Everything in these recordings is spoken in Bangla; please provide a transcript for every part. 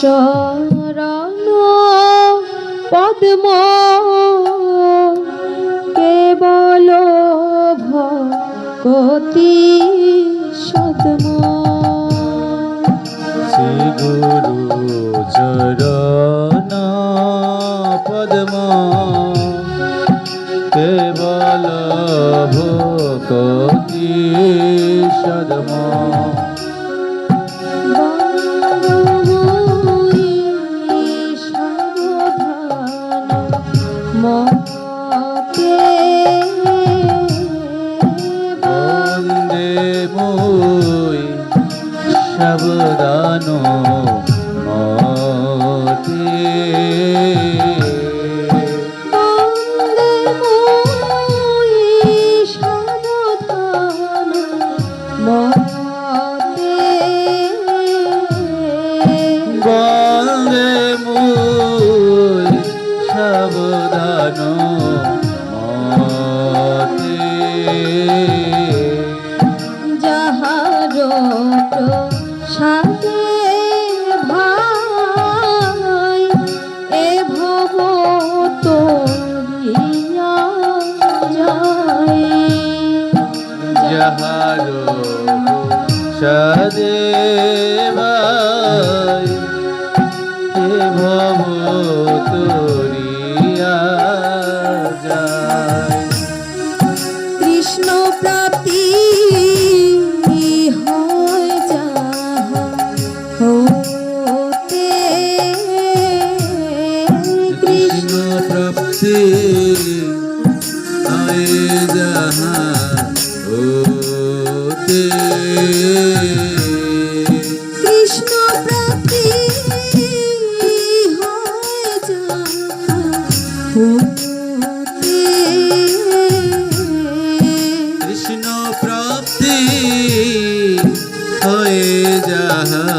শরণ পদ্ম কেবল ভকতি সদম। শ্রী চরণ পদ্ম কেবল ভকতি সদমা। সাবধানো সাদে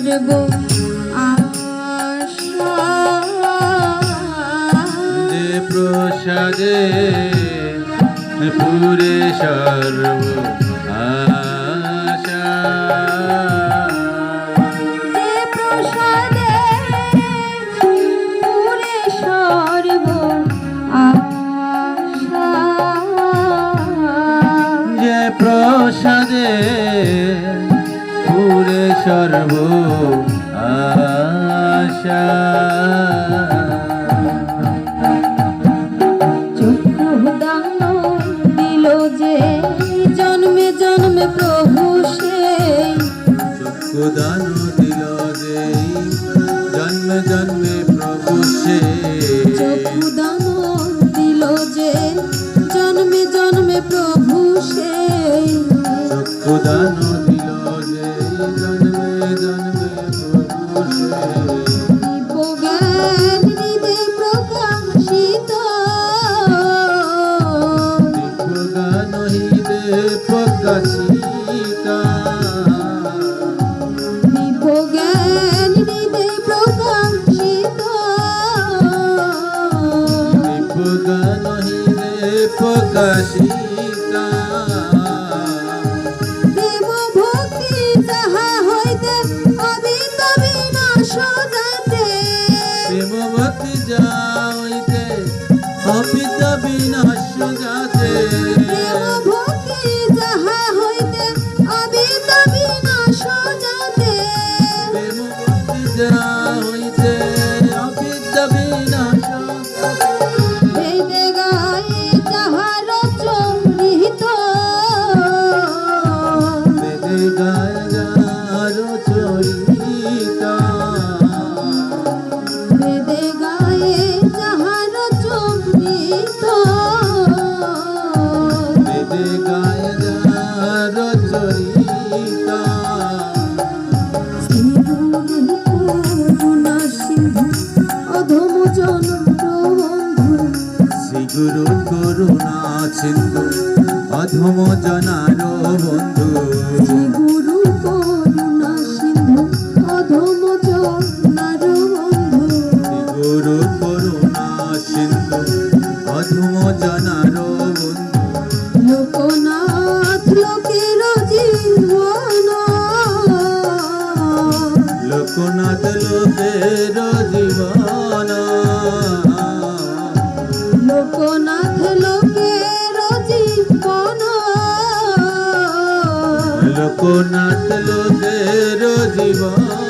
সর্ব যে প্রসাদে পুরে সর্ব じ。প্রকাশিত। প্রেম ভক্তি যাহা হইতে অবিত বিনাশ প্রেম ভক্তি যা হইতে অবিত সিন্ধু অধম জনার বন্ধু। গুরু করুণা সিন্ধু অধম জনার বন্ধু। গুরু করুণা সিন্ধু অধম জনার বন্ধু। লোকনাথ লোকের জীবন। লোকনাথ লোকের জীবন। লোকনাথ লোক কোনাত লোদের জীবন